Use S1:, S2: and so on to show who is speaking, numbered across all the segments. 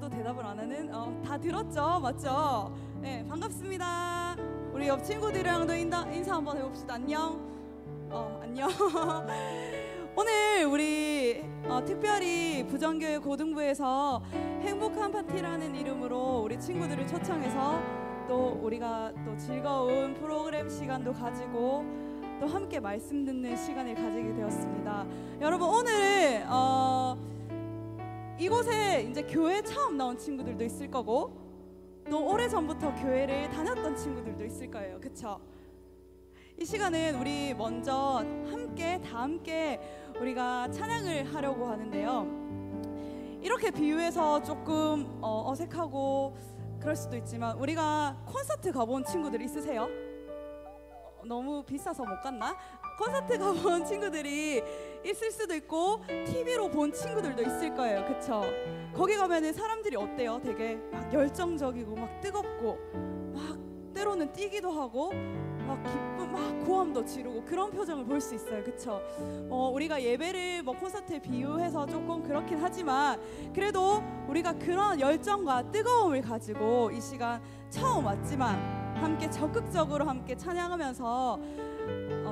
S1: 아무도 대답을 안 하는 어, 다 들었죠? 맞죠? 네, 반갑습니다. 우리 옆 친구들이랑도 인사, 인사 한번 해봅시다. 안녕. 어, 안녕. 오늘 우리 어, 특별히 부정교회 고등부에서 행복한 파티라는 이름으로 우리 친구들을 초청해서 또 우리가 또 즐거운 프로그램 시간도 가지고 또 함께 말씀 듣는 시간을 가지게 되었습니다. 여러분 오늘 어, 이곳에 이제 교회 처음 나온 친구들도 있을 거고 또 오래 전부터 교회를 다녔던 친구들도 있을 거예요. 그쵸? 이 시간은 우리 먼저 함께 다 함께 우리가 찬양을 하려고 하는데요. 이렇게 비유해서 조금 어, 어색하고 그럴 수도 있지만 우리가 콘서트 가본 친구들 있으세요? 어, 너무 비싸서 못 갔나? 콘서트 가본 친구들이 있을 수도 있고 TV로 본 친구들도 있을 거예요. 그쵸? 거기 가면은 사람들이 어때요? 되게 막 열정적이고 막 뜨겁고 막 때로는 뛰기도 하고 막 기쁨 막 고함도 지르고 그런 표정을 볼 수 있어요. 그쵸? 어, 우리가 예배를 뭐 콘서트에 비유해서 조금 그렇긴 하지만 그래도 우리가 그런 열정과 뜨거움을 가지고 이 시간 처음 왔지만 함께 적극적으로 함께 찬양하면서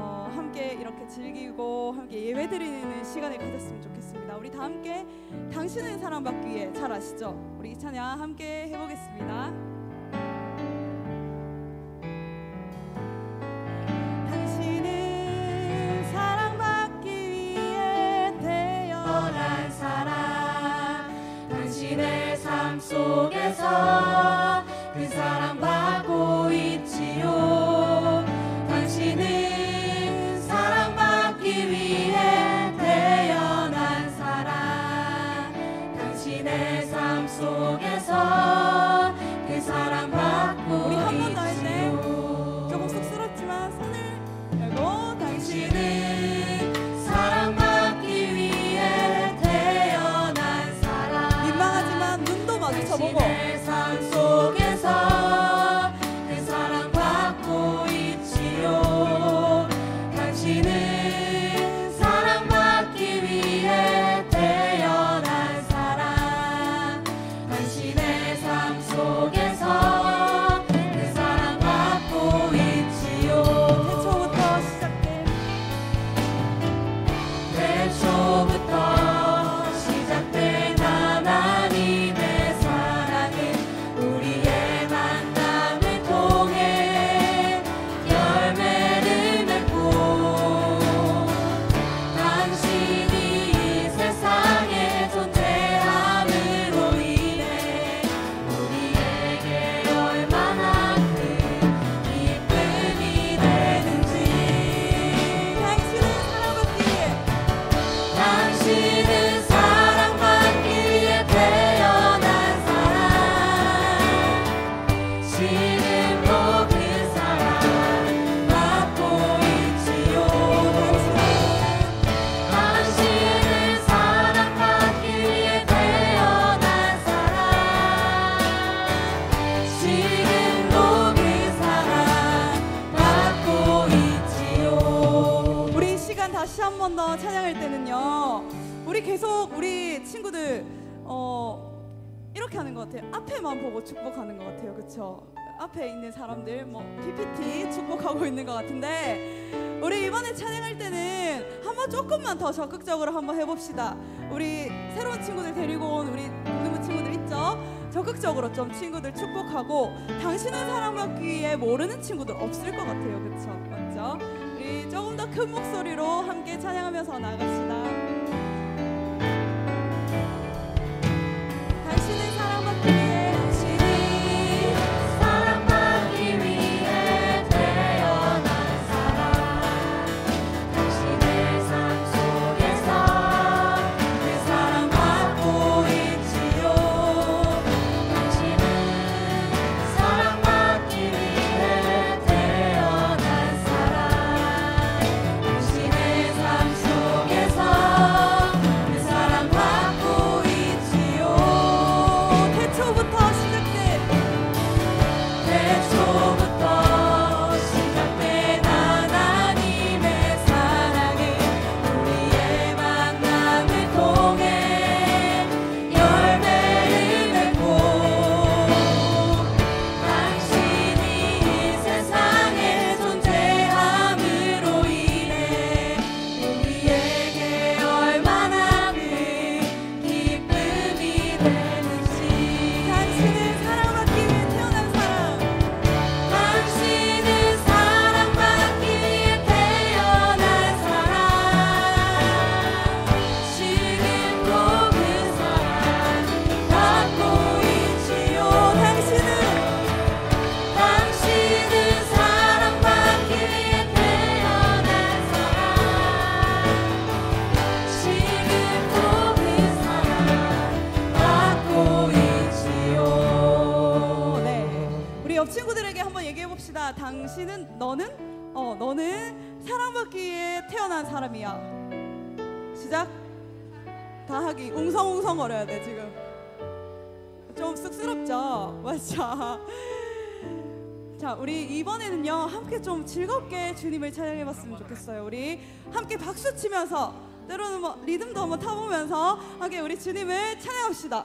S1: 어, 함께 이렇게 즐기고 함께 예배 드리는 시간을 가졌으면 좋겠습니다. 우리 다 함께 당신은 사랑받기 위해 잘 아시죠? 우리 이 찬양 함께 해보겠습니다. 이렇게 하는 것 같아요. 앞에만 보고 축복하는 것 같아요. 그쵸? 앞에 있는 사람들 뭐 PPT 축복하고 있는 것 같은데 우리 이번에 찬양할 때는 한번 조금만 더 적극적으로 한번 해봅시다. 우리 새로운 친구들 데리고 온 우리 고등부 친구들 있죠? 적극적으로 좀 친구들 축복하고 당신은 사랑받기 위해 모르는 친구들 없을 것 같아요. 그쵸? 맞죠? 우리 조금 더 큰 목소리로 함께 찬양하면서 나갑시다. 너는 어 너는 사랑받기 위해 태어난 사람이야. 시작. 다 하기 웅성웅성 거려야 돼 지금. 좀 쑥스럽죠, 맞죠? 자, 우리 이번에는요 함께 좀 즐겁게 주님을 찬양해봤으면 좋겠어요. 우리 함께 박수 치면서 때로는 뭐 리듬도 한번 타보면서 함께 우리 주님을 찬양합시다.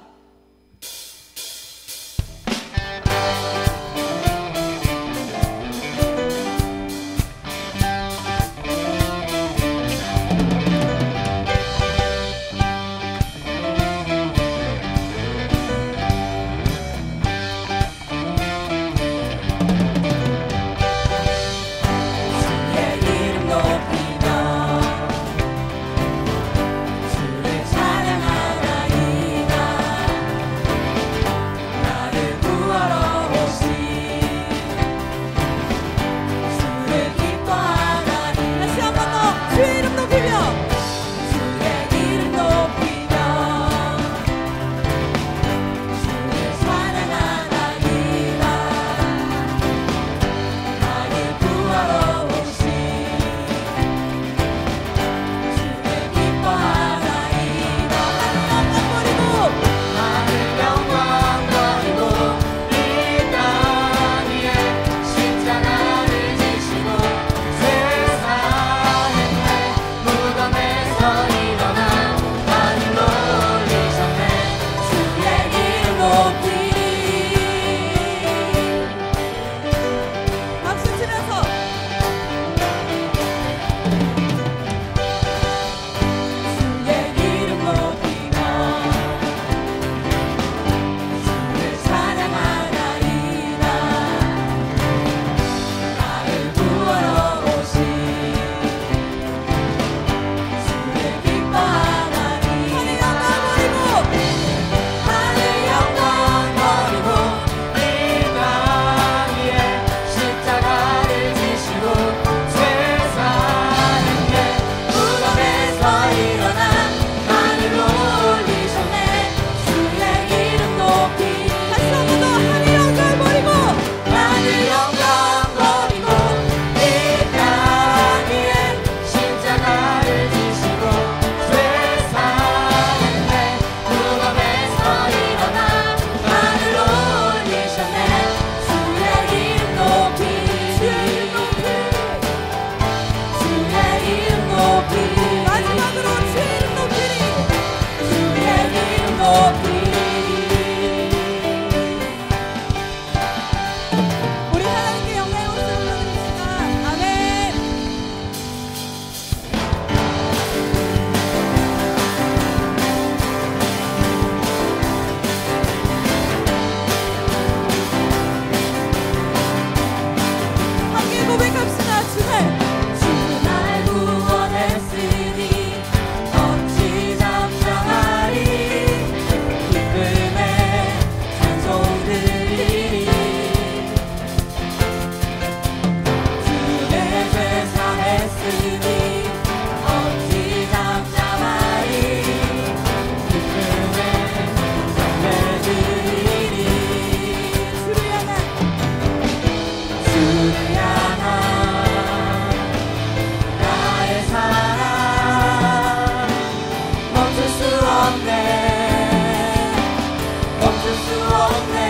S2: 就是我们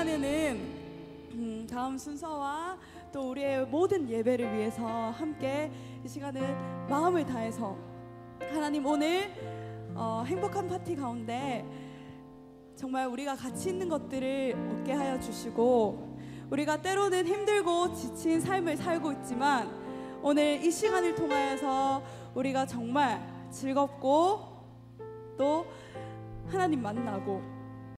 S1: 시간에는 음, 다음 순서와 또 우리의 모든 예배를 위해서 함께 이 시간을 마음을 다해서 하나님 오늘 어, 행복한 파티 가운데 정말 우리가 가치 있는 것들을 얻게 하여 주시고 우리가 때로는 힘들고 지친 삶을 살고 있지만 오늘 이 시간을 통하여서 우리가 정말 즐겁고 또 하나님 만나고